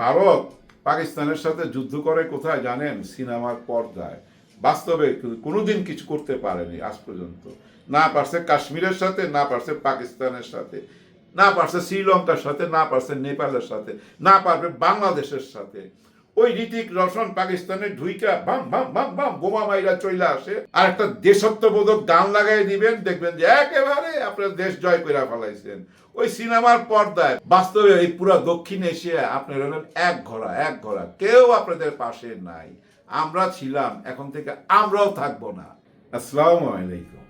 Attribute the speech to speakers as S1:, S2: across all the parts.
S1: ভারত পাকিস্তানের সাথে যুদ্ধ করে কোথায় জানেন? সিনেমার পর্দায়। বাস্তবে কোনোদিন কিছু করতে পারেনি আজ পর্যন্ত। না পারছে কাশ্মীরের সাথে, না পারছে পাকিস্তানের সাথে, না পারছে শ্রীলঙ্কার সাথে, না পারছে নেপালের সাথে, না পারবে বাংলাদেশের সাথে। ওই ঋতিক রোশন পাকিস্তানের ঢুইকা বাম বাম বাম বাম, বোমা মাইরা চইলা আসে। আর একটা দেশত্ববোধক গান লাগাই দিবেন, দেখবেন যে একেবারে আপনার দেশ জয় করে ফেলাইছেন। ওই সিনেমার পর্দায় বাস্তবে এই পুরো দক্ষিণ এশিয়া আপনার হলেন এক ঘোড়া এক ঘোড়া। কেউ আপনাদের পাশে নাই। আমরা ছিলাম, এখন থেকে আমরাও থাকব না। আসসালামু আলাইকুম।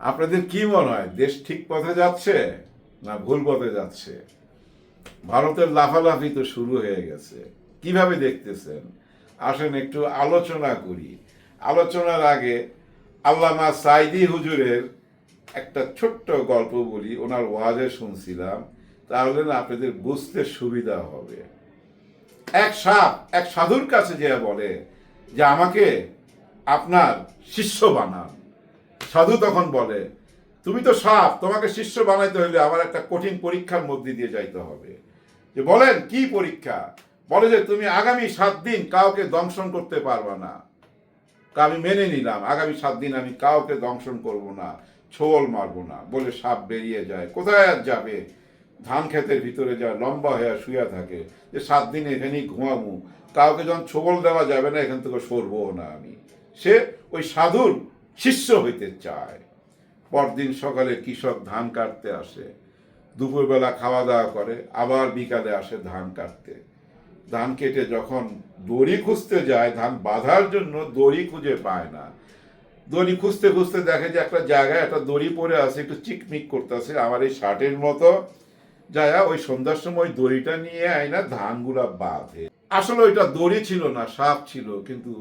S1: আপনাদের কি মনে হয়, দেশ ঠিক পথে যাচ্ছে না ভুল পথে যাচ্ছে? ভারতের লাফালাফি তো শুরু হয়ে গেছে। কীভাবে দেখতেছেন? আসেন একটু আলোচনা করি। আলোচনার আগে আল্লামা সাইদি হুজুরের একটা ছোট্ট গল্প বলি, ওনার ওয়াজে শুনছিলাম। তাহলে না আপনাদের বুঝতে সুবিধা হবে। এক সাপ, এক সাধুর কাছে যে বলে যে, আমাকে আপনার শিষ্য বানান। সাধু তখন বলে, তুমি তো সাপ, তোমাকে শিষ্য বানাইতে হলে আমার একটা কঠিন পরীক্ষার মধ্যে দিয়ে যাইতে হবে। যে বলেন, কি পরীক্ষা? বলে যে, তুমি আগামী সাত দিন কাউকে দংশন করতে পারবে না। তা আমি মেনে নিলাম, আগামী সাত দিন আমি কাউকে দংশন করব না ছোবল মারবো না, বলে সাপ বেরিয়ে যায়। কোথায় আর যাবে? ধান ক্ষেতের ভিতরে যায় লম্বা হয়ে শুয়ে থাকে, যে সাত দিন এখানেই ঘুমাবো। কাউকে যখন ছোবল দেওয়া যাবে না, এখান থেকে সরবো না আমি। সে ওই সাধুর শিষ্য হইতে চায়। পরদিন সকালে কৃষক ধান কাটতে আসে। দুপুরবেলা খাওয়া দাওয়া করে, আবার বিকালে আসে ধান কাটতে। ধান কেটে যখন দড়ি খুঁজতে যায়, ধান বাঁধার জন্য দড়ি খুঁজে পায় না। দড়ি খুঁজতে খুঁজতে দেখে যে একটা জায়গায় একটা দড়ি পড়ে আছে, একটু চিকমিক করতেছে। আমার এই শার্টের মতো। যায় ওই সন্ধ্যার সময় দড়িটা নিয়ে আয় না, ধানগুলা বাঁধে। আসলে ওইটা দড়ি ছিল না, সাপ ছিল, কিন্তু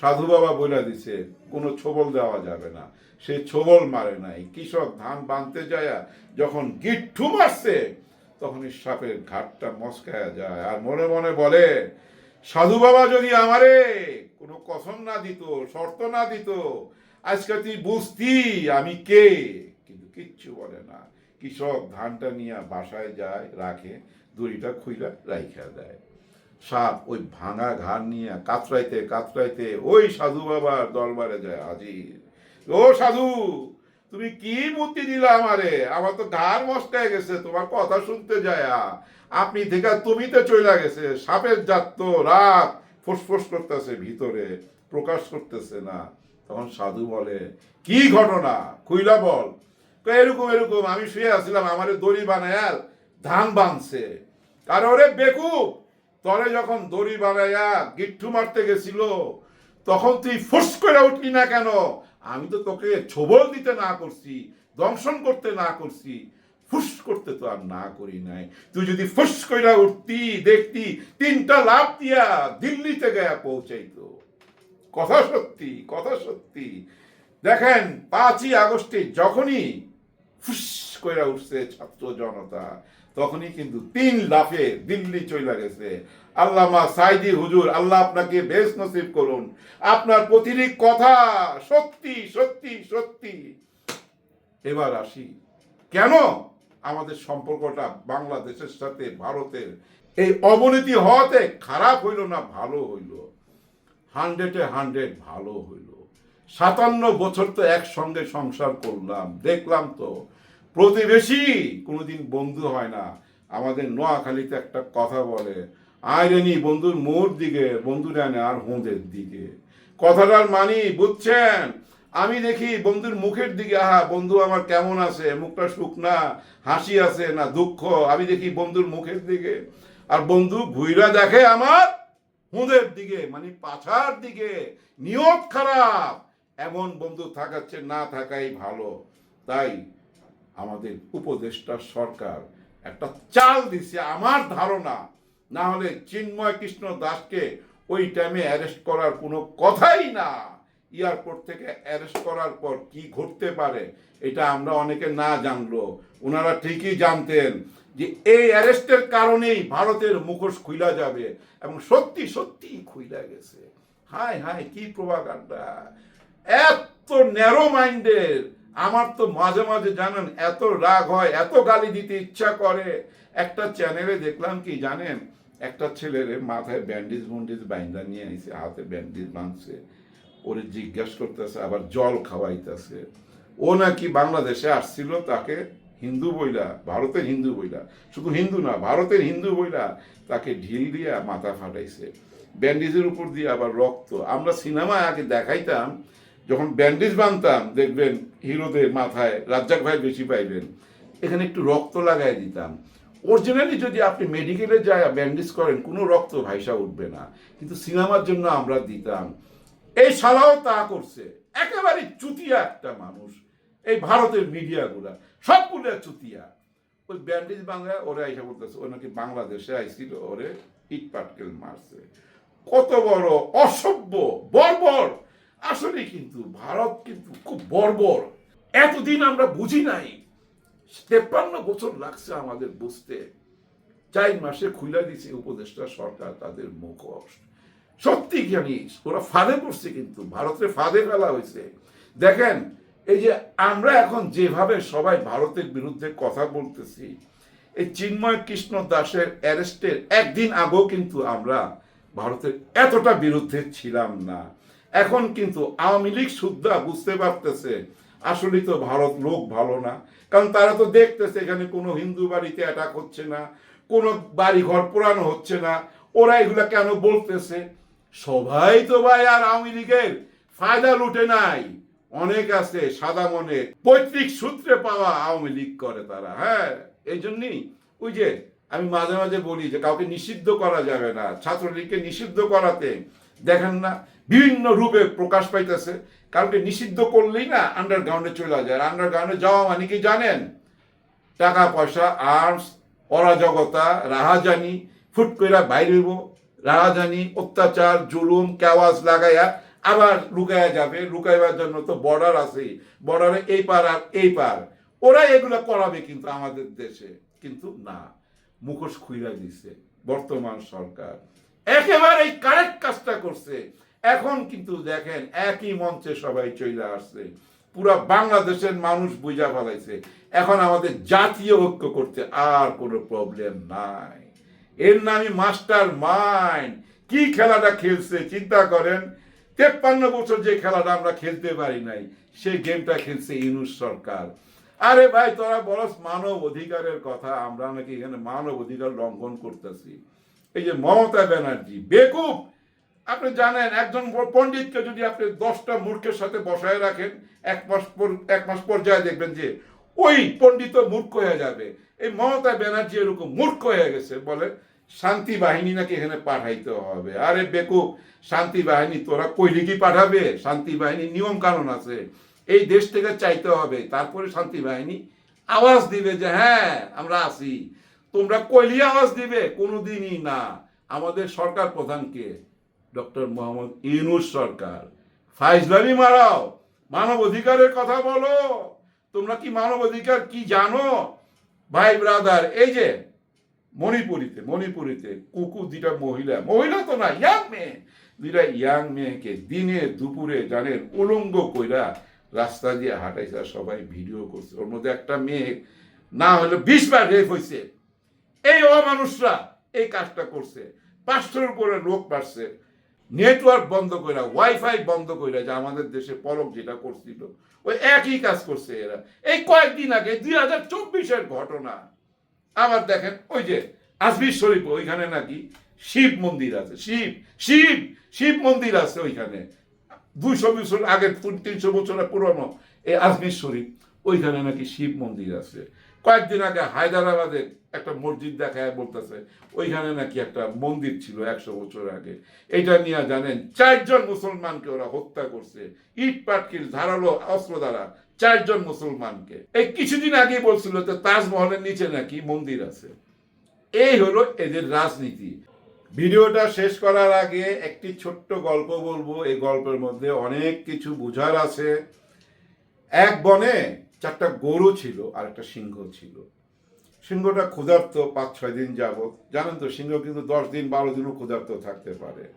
S1: সাধু বাবা বলে দিছে, কোনো ছোবল দেওয়া যাবে না। সে ছোবল মারে নাই। কৃষক ধান বাঁধতে যায় যখন গিট্ঠু মারছে, তখন এই সাপের ঘাটটা মস্কায়া যায়। আর মনে মনে বলে, সাধু বাবা যদি আমারে কোনো কসম না দিত, শর্ত না দিত, আজকে তুই বুঝতি আমি কে? কিন্তু কিচ্ছু বলে না। কৃষক ধানটা নিয়ে বাসায় যায়, রাখে, দড়িটা খুইলা রাইখা দেয়। সাপ, ওই ভাঙা ঘাড় নিয়ে কাতরাইতে কাতরাইতে ওই সাধু বাবার দরবারে যায় হাজির। ও সাধু, তুমি কি বুদ্ধি দিলা আমারে? আমার তো ঘাড় মস্কায় গেছে, তোমার কথা শুনতে যায়। আপনি থেকে তুমি তো চলে গেছে, সাপের তো রাত। ফুসফুস করতেছে ভিতরে, প্রকাশ করতেছে না। তখন সাধু বলে, কি ঘটনা? খুইলা বল। এরকম এরকম, আমি শুয়ে আসছিলাম আমারে দড়ি বানায় ধান বাঁধছে আর ওরে বেকুব তরে যখন দড়ি বানাইয়া গিট্টু মারতে গেছিল, তখন তুই ফুস করে উঠলি না কেন? আমি তো তোকে ছোবল দিতে না করছি, দংশন করতে না করছি ফুস করতে তো আর না করি নাই। তুই যদি ফুস কইরা উঠতি, দেখতি, তিনটা লাভ দিয়া দিল্লিতে গয়া পৌঁছাইতো। কথা সত্যি কথা সত্যি। দেখেন, পাঁচই আগস্টে যখনই ফুস কইরা উঠছে ছাত্র জনতা তখনই কিন্তু তিন লাফে দিল্লি চলে গেছে। আল্লামা সাইদি হুজুর, আল্লাহ আপনাকে বেশ নসিব করুন। আপনার প্রতিটি কথা সত্যি সত্যি সত্যি। এবার আসি, কেন আমাদের সম্পর্কটা বাংলাদেশের সাথে ভারতের? এই অবনতি হওয়াতে খারাপ হইল না ভালো হইল? হান্ড্রেডে হান্ড্রেড ভালো হইল। সাতান্ন বছর তো একসঙ্গে সংসার করলাম, দেখলাম তো প্রতিবেশী কোনোদিন বন্ধু হয় না। আমাদের নোয়াখালীতে একটা কথা বলে আয়রেনি বন্ধুর মোর দিকে, বন্ধু জানে আর হোঁদের দিকে। কথাটার মানি, বুঝছেন? আমি দেখি বন্ধুর মুখের দিকে, আহা, বন্ধু আমার কেমন আছে? মুখটা শুকনা, হাসি আছে না দুঃখ? আমি দেখি বন্ধুর মুখের দিকে, আর বন্ধু ঘুইরা দেখে আমার হুঁদের দিকে মানে পাছার দিকে, নিয়ত খারাপ। এমন বন্ধু থাকাচ্ছে, না থাকাই ভালো। তাই আমাদের উপদেষ্টা সরকার একটা চাল দিছে আমার ধারণা। না হলে চিন্ময় কৃষ্ণ দাসকে ওই টাইমে অ্যারেস্ট করার কোনো কথাই না। এয়ারপোর্ট থেকে অ্যারেস্ট করার পর কি ঘটতে পারে এটা আমরা অনেকে না জানলো। ওনারা ঠিকই জানতেন যে এই অ্যারেস্টের কারণেই ভারতের মুখোশ খুইলা যাবে এবং সত্যি সত্যি খুইলা গেছে। হায় হায়, কি প্রভাকাণ্ডা এত ন্যারো মাইন্ডের আমার তো মাঝে মাঝে জানেন, এত রাগ হয়, এত গালি দিতে ইচ্ছা করে। একটা চ্যানেলে দেখলাম কি জানেন, একটা ছেলের মাথায় ব্যান্ডেজ বন্ডেজ বাইন্দা নিয়ে আইছে, হাতে ব্যান্ডেজ বাঁধছে। ওরে জিজ্ঞাসা করতেছে, আবার জল খাওয়াইতেছে। ও নাকি বাংলাদেশে আসছিল তাকে হিন্দু বইলা, ভারতের হিন্দু বইলা। শুধু হিন্দু না, ভারতের হিন্দু বইলা তাকে ঢিল দিয়া মাথা ফাটাইছে। ব্যান্ডেজের উপর দিয়ে আবার রক্ত। আমরা সিনেমায় আগে দেখাইতাম, যখন ব্যান্ডেজ বানতাম দেখবেন হিরোদের মাথায়, রাজ্জাক ভাই বেশি পাইবেন। এখানে একটু রক্ত লাগাই দিতাম। অরিজিনালি যদি আপনি মেডিকেলে যায় ব্যান্ডেজ করেন, কোনো রক্ত ভাইসা উঠবে না। কিন্তু সিনেমার জন্য আমরা দিতাম। এই সালাও তা করছে। একেবারে চুতিয়া একটা মানুষ। এই ভারতের মিডিয়াগুলা, সবগুলো চুতিয়া। ওই ব্যান্ডেজ বাংলা ওরা এসে বলতেছে, ও নাকি বাংলাদেশে আইছিল, ওরে ইট পাটকেল মারছে। কত বড় অসভ্য, বর্বর। আসলে কিন্তু ভারত কিন্তু খুব বর্বর। এতদিন আমরা বুঝি নাই। তেপ্পান্ন বছর লাগছে আমাদের বুঝতে। চার মাসে খুলে দিছে উপদেষ্টা সরকার তাদের মুখোশ সত্যি জানিস ওরা ফাঁদে পড়ছে কিন্তু ভারতের ফাঁদে ফেলা হয়েছে। দেখেন, এই যে আমরা এখন যেভাবে সবাই ভারতের বিরুদ্ধে কথা বলতেছি, এই চিন্ময় কৃষ্ণ দাসের অ্যারেস্টের একদিন আগেও কিন্তু আমরা ভারতের এতটা বিরুদ্ধে ছিলাম না। এখন কিন্তু আওয়ামী লীগ সুদ্ধা বুঝতে পারতেছে আসলে তো ভারত লোক ভালো না। কারণ তারা তো দেখতেছে এখানে কোনো হিন্দু বাড়িতে অ্যাটাক হচ্ছে না, কোনো বাড়ি ঘর পোড়ানো হচ্ছে না। ওরা এগুলা কেন বলতেছে? সবাই তো ভাই আর আওয়ামী লীগের ফায়দা লুটে নাই। অনেক আছে, সাদা মনে। পৈতৃক সূত্রে পাওয়া আওয়ামী লীগ করে তারা হ্যাঁ? এই জন্যই ওই যে আমি মাঝে মাঝে বলি যে কাউকে নিষিদ্ধ করা যাবে না, ছাত্রলীগকে নিষিদ্ধ করাতে। দেখেন না বিভিন্ন রূপে প্রকাশ পাইতেছে। কাউকে নিষিদ্ধ করলেই না আন্ডারগ্রাউন্ডে চলে যায়। আন্ডারগ্রাউন্ডে যাওয়া মানে কি জানেন? টাকা, পয়সা আর্মস অরাজকতা, রাহাজানি, ফুট কইরা বাইরে রাহাজানি, অত্যাচার, জুলুম কেওয়াজ লাগাইয়া আবার লুকায়া যাবে। লুকাইবার জন্য তো বর্ডার আছে বর্ডারে এই পার আর এই পার। ওরা এগুলো করাবে কিন্তু আমাদের দেশে। কিন্তু না, মুখোশ খুইলা দিছে বর্তমান সরকার। একেবারে এই কারেক্ট কাজটা করছে। এখন কিন্তু দেখেন একই মঞ্চে সবাই চলে আসছে। পুরা বাংলাদেশের মানুষ বুঝা ফেলাইছে। এখন আমাদের জাতীয় ঐক্য করতে আর কোনো প্রবলেম নাই। এর নামই মাস্টার মাইন্ড। কি খেলাটা খেলছে চিন্তা করেন? তেপ্পান্ন বছর যে খেলাটা আমরা খেলতে পারি নাই, সেই গেমটা খেলছে ইউনুস সরকার। আরে ভাই, তোরা বলস মানব অধিকারের কথা, আমরা নাকি এখানে মানব অধিকার লঙ্ঘন করতেছি। এই যে মমতা ব্যানার্জি, বেকুব! আপনি জানেন, একজন পণ্ডিতকে যদি আপনি দশটা মূর্খের সাথে বসায় রাখেন, এক মাস এক মাস পর্যায়ে দেখবেন যে ওই পণ্ডিত মূর্খ হয়ে যাবে। এই মমতা ব্যানার্জি এরকম মূর্খ হয়ে গেছে, বলে শান্তি বাহিনী নাকি এখানে পাঠাইতে হবে। আরে বেকুব, শান্তি বাহিনী তোরা কইলে কি পাঠাবে? শান্তি বাহিনী নিয়ম কানুন আছে। এই দেশ থেকে চাইতে হবে। তারপরে শান্তি বাহিনী আওয়াজ দিবে যে হ্যাঁ আমরা আছি। তোমরা কইলি আওয়াজ দিবে, কোনোদিনই না। আমাদের সরকার প্রধানকে ডক্টর মোহাম্মদ ইউনুস সরকার। ফাইজলামি মারাও মানব অধিকারের কথা বলো। তোমরা কি মানব অধিকার কি জানো? ভাই ব্রাদার, এই যে মণিপুরিতে মণিপুরিতে কুকু দুইটা মহিলা মহিলা তো না, ইয়াং মেয়ে। দুইটা ইয়াং মেয়েকে দিনে দুপুরে জানেন উলঙ্গ কইরা রাস্তা দিয়ে হাঁটাইছে সবাই ভিডিও করছে। ওর মধ্যে একটা মেয়ে, না হলে বিশ বার রেপ হয়েছে এই অমানুষরা এই কাজটা করছে। পাঁচশোর উপরে লোক পাচ্ছে নেটওয়ার্ক বন্ধ কইরা, ওয়াইফাই বন্ধ কইরা যে আমাদের দেশে পলক যেটা করছিল, ওই একই কাজ করছে এরা। এই কয়েকদিন আগে দুই হাজার চব্বিশের ঘটনা। আবার দেখেন, ওই যে আজমির শরীফ, ওইখানে নাকি শিব মন্দির আছে। শিব শিব শিব মন্দির আছে ওইখানে। দুইশো বছর আগে তিনশো বছরের পুরনো এই আজমির শরীফ, ওইখানে নাকি শিব মন্দির আছে। কয়েকদিন আগে হায়দ্রাবাদে একটা মসজিদ দেখায় বলতেছে। ওইখানে নাকি একটা মন্দির ছিল একশো বছর আগে। এটা নিয়ে জানেন, চারজন মুসলমানকে ওরা হত্যা করছে। ইট পাটকিল ধারালো অস্ত্র দ্বারা চারজন মুসলমানকে। এই কিছুদিন আগে বলছিল যে তাজমহলের নিচে নাকি মন্দির আছে। এই হলো এদের রাজনীতি। ভিডিওটা শেষ করার আগে একটি ছোট্ট গল্প বলব। এই গল্পের মধ্যে অনেক কিছু বোঝার আছে। এক বনে চারটা গরু ছিল আর একটা সিংহ ছিল। সিংহটা ক্ষুধার্ত পাঁচ ছয় দিন যাবত জানেন তো, সিংহ কিন্তু দশ দিন, বারো দিনও ক্ষুধার্ত থাকতে পারে।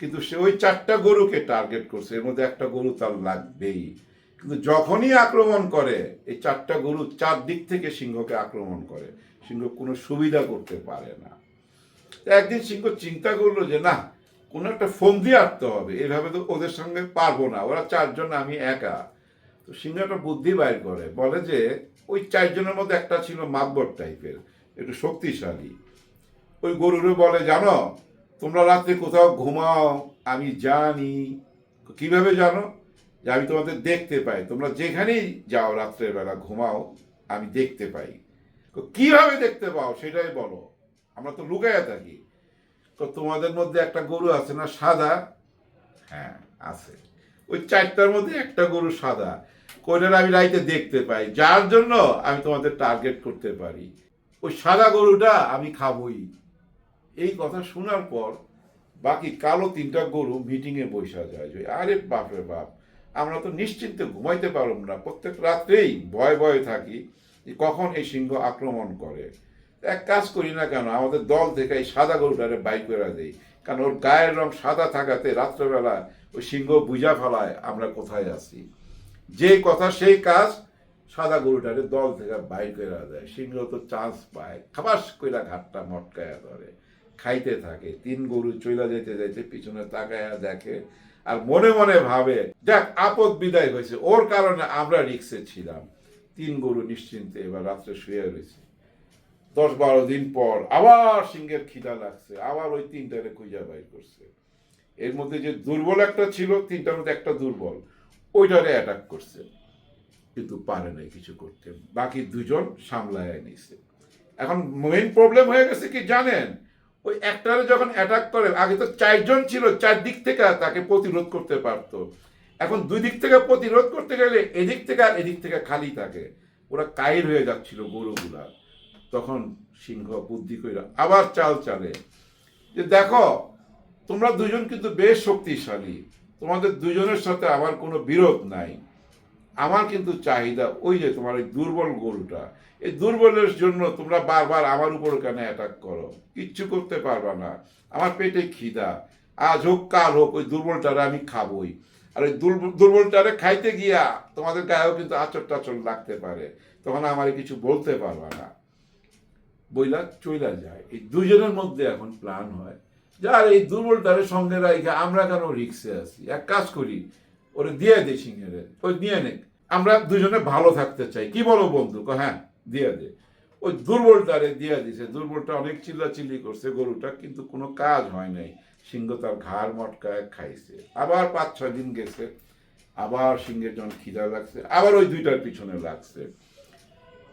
S1: কিন্তু সে ওই চারটা গরুকে টার্গেট করছে, এর মধ্যে একটা গরু তার লাগবেই। কিন্তু যখনই আক্রমণ করে, এই চারটা গরু চার দিক থেকে সিংহকে আক্রমণ করে। সিংহ কোনো সুবিধা করতে পারে না। একদিন সিংহ চিন্তা করল যে, না, কোনো একটা ফোন দিয়ে আটতে হবে। এভাবে তো ওদের সঙ্গে পারব না। ওরা চারজন, আমি একা। তো সিংহ একটা বুদ্ধি বাইর করে, বলে যে ওই চারজনের মধ্যে একটা ছিল মাতবর টাইপের একটু শক্তিশালী। ওই গরুরে বলে, জানো, তোমরা রাত্রে কোথাও ঘুমাও, আমি জানি। কীভাবে জানো? যে আমি তোমাদের দেখতে পাই, তোমরা যেখানেই যাও রাত্রের বেলা, ঘুমাও, আমি দেখতে পাই। কীভাবে দেখতে পাও সেটাই বলো, আমরা তো লুকাইয়া থাকি। তো তোমাদের মধ্যে একটা গরু আছে না সাদা? হ্যাঁ আছে। ওই চারটার মধ্যে একটা গরু সাদা। কোইটার আমি রাইতে দেখতে পাই। যার জন্য আমি তোমাদের টার্গেট করতে পারি। ওই সাদা গরুটা আমি খাবই। এই কথা শোনার পর বাকি কালো তিনটা গরু মিটিংয়ে বসা যায় যে, আরে বাপরে বাপ, আমরা তো নিশ্চিন্তে ঘুমাইতে পারব না। প্রত্যেক রাত্রেই ভয়ে ভয়ে থাকি কখন এই সিংহ আক্রমণ করে। এক কাজ করি না কেন, আমাদের দল থেকে এই সাদা গরুটারে বাইক করে দেই। কারণ ওর গায়ের রং সাদা থাকাতে রাত্রেবেলা ওই সিংহ বুঝা ফেলায় আমরা কোথায় আছি। যে কথা, সেই কাজ সাদা গরুটারে দল থেকে বাইর করে দেয়। সিংহ তো চান্স পায়। খাবাস কইরা ঘাটটা মটকায়া ধরে। খাইতে থাকে। তিন গরু চইলা যেতে যেতে পিছনে তাকায়া দেখে আর মনে মনে ভাবে, দেখ, আপদ বিদায় হয়েছে। ওর কারণে আমরা রিক্সে ছিলাম। তিন গরু নিশ্চিন্তে এবার রাত্রে শুয়ে রয়েছে। দশ বারো দিন পর আবার সিংহের খিদা লাগছে। আবার ওই তিনটারে খুঁজা বাইর করছে। এর মধ্যে যে দুর্বল একটা ছিল, তিনটার মধ্যে একটা দুর্বল। ওইটারে অ্যাটাক করছে। কিন্তু পারে নাই কিছু করতে। বাকি দুজন সামলায় নিছে। এখন মেইন প্রবলেম হয়ে গেছে কি জানেন? ওই একটারে যখন অ্যাটাক করে, আগে তো চারজন ছিল চার দিক থেকে তাকে প্রতিরোধ করতে পারতো। এখন দুই দিক থেকে প্রতিরোধ করতে গেলে এদিক থেকে আর এদিক থেকে খালি থাকে। ওরা কাইর হয়ে যাচ্ছিল গরুগুলা। তখন সিংহ বুদ্ধি কইরা আবার চাল চালে। যে দেখো, তোমরা দুজন কিন্তু বেশ শক্তিশালী। তোমাদের দুজনের সাথে আমার কোনো বিরোধ নাই। আমার কিন্তু চাহিদা ওই যে তোমার এই দুর্বল গরুটা। এই দুর্বলের জন্য তোমরা বারবার আমার উপর কেন অ্যাটাক করো? কিচ্ছু করতে পারবা না। আমার পেটে খিদা। আজ হোক, কাল হোক, ওই দুর্বলটারে আমি খাবই। আর ওই দুর্বল দুর্বলটারে খাইতে গিয়া তোমাদের গায়েও কিন্তু আচর টাচর লাগতে পারে। তখন আমারে কিছু বলতে পারবা না। বইলা চইলা যায়। এই দুজনের মধ্যে এখন প্ল্যান হয় যার এই দুর্বল দুর্বলটারে সঙ্গে রাখে আমরা কেন রিক্সে আছি? এক কাজ করি, ওরে দিয়ে দে সিংহেরে ওই দিয়ে নে। আমরা দুজনে ভালো থাকতে চাই। কি বলো বন্ধু? হ্যাঁ দিয়ে দে। ওই দুর্বলটারে দিয়ে দিছে। দুর্বলটা অনেক চিল্লাচিল্লি করছে গরুটা, কিন্তু কোনো কাজ হয় নাই। সিংহ তার ঘাড় মটকায় খাইছে। আবার পাঁচ, ছয় দিন গেছে। আবার সিংহের জন খিদা লাগছে, আবার ওই দুইটার পিছনে লাগছে।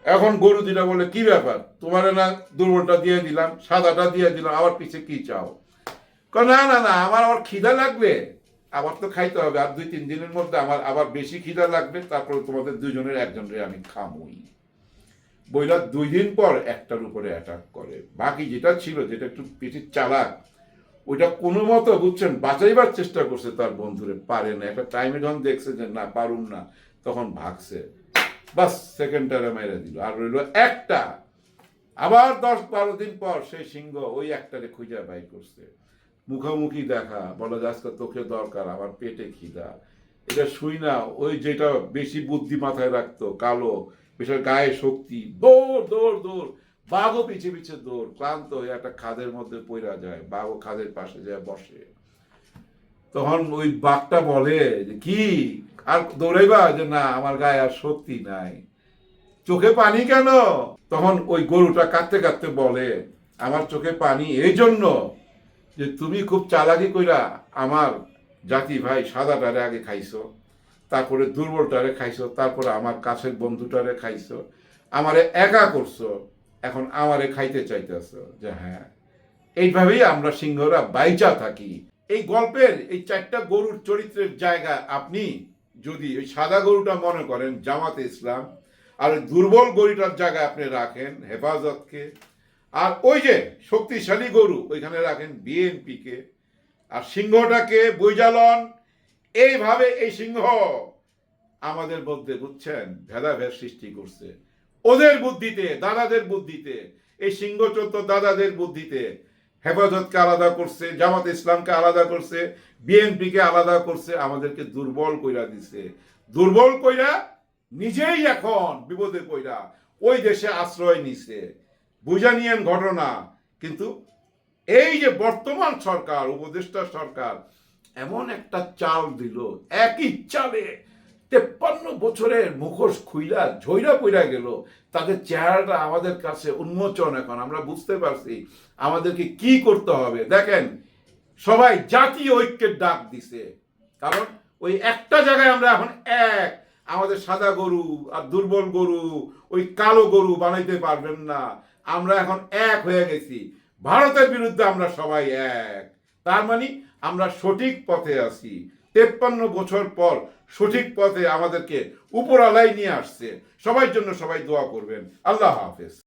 S1: এখন গরু দুটা বলে, কি ব্যাপার? তোমার না দুর্বলটা দিয়ে দিলাম, সাদাটা দিয়ে দিলাম, আবার পিছে কি চাও? না না না, আমার আবার খিদা লাগবে। আবার তো খাইতে হবে। আর দুই, তিন দিনের মধ্যে আমার আবার বেশি খিদা লাগবে। তারপরে তোমাদের দুজনের একজনের আমি খামুই। বইলা দুই দিন পর একটার উপরে অ্যাটাক করে। বাকি যেটা ছিল, যেটা একটু পিঠির চালাক, ওইটা কোনো মতো, বুঝছেন, বাঁচাইবার চেষ্টা করছে তার বন্ধুরে। পারে না। একটা টাইমে যখন দেখছে যে, না, পারুম না, তখন ভাগছে। বাস সেকেন্ডটারে মেরে দিল। আর রইল একটা। আবার দশ, বারো দিন পর সেই সিংহ ওই একটারে খুঁজে বাই করছে। মুখোমুখি দেখা, বলা যে আজকে তোকে দরকার, আমার পেটে খিদা। এটা শুই না, ওই যেটা বেশি বুদ্ধি মাথায় রাখতো, কালো, বিশেষ গায়ে শক্তি, দৌড় দৌড় দৌড়, বাঘও পিছে পিছে দৌড়, ক্লান্ত হয়ে একটা খাদের মধ্যে পইরা যায়, বাঘও খাদের পাশে যায়, বসে। তখন ওই বাঘটা বলে যে, কি? আর দৌড়াইবা? যে, না, আমার গায়ে আর শক্তি নাই। চোখে পানি কেন? তখন ওই গরুটা কাঁদতে কাঁদতে বলে, আমার চোখে পানি এই জন্য যে তুমি খুব চালাকি কইরা আমার জাতি ভাই সাদাটারে আগে খাইছো, তারপরে দুর্বলটারে খাইছো, তারপরে আমার কাছের বন্ধুটারে খাইছো, আমারে একা করছ, এখন আমারে খাইতে চাইতেছো। যে হ্যাঁ এইভাবেই আমরা সিংহরা বাইচা থাকি। এই গল্পের এই চারটা গরুর চরিত্রের জায়গা আপনি যদি ওই সাদা গরুটা মনে করেন জামাতে ইসলাম, আর দুর্বল গরুটার জায়গায় আপনি রাখেন হেফাজতকে আর ওই যে শক্তিশালী গরু ওইখানে রাখেন বিএনপিকে। আর সিংহটাকে বৈজালন, এইভাবে এই সিংহ আমাদের মধ্যে, বুঝছেন, ভেদাভেদ সৃষ্টি করছে। ওদের বুদ্ধিতে, দাদাদের বুদ্ধিতে, এই সিংহ চোদ্দ দাদাদের বুদ্ধিতে হেফাজতকে আলাদা করছে, জামাত ইসলামকে আলাদা করছে, বিএনপিকে আলাদা করছে, আমাদেরকে দুর্বল কইরা দিছে। দুর্বল কইরা নিজেই এখন বিপদে কইরা ওই দেশে আশ্রয় নিছে। বুঝা নিয়েন ঘটনা, কিন্তু এই যে বর্তমান সরকার, উপদেষ্টা সরকার, এমন একটা চাল দিল, একই চালে তেপ্পান্ন বছরের মুখোশ খুইলা, ঝইরা পইরা গেল, তাদের চেহারাটা আমাদের কাছে উন্মোচন এখন, আমরা বুঝতে পারছি আমাদেরকে কি করতে হবে। দেখেন, সবাই জাতীয় ঐক্যের ডাক দিছে, কারণ ওই একটা জায়গায় আমরা এখন এক, আমাদের সাদা গরু আর দুর্বল গরু, ওই কালো গরু বানাইতে পারবেন না আমরা এখন এক হয়ে গেছি। ভারতের বিরুদ্ধে আমরা সবাই এক। তার মানে আমরা সঠিক পথে আছি। তেপ্পান্ন বছর পর সঠিক পথে আমাদেরকে উপরালাই নিয়ে আসছে। সবার জন্য সবাই দোয়া করবেন। আল্লাহ হাফেজ।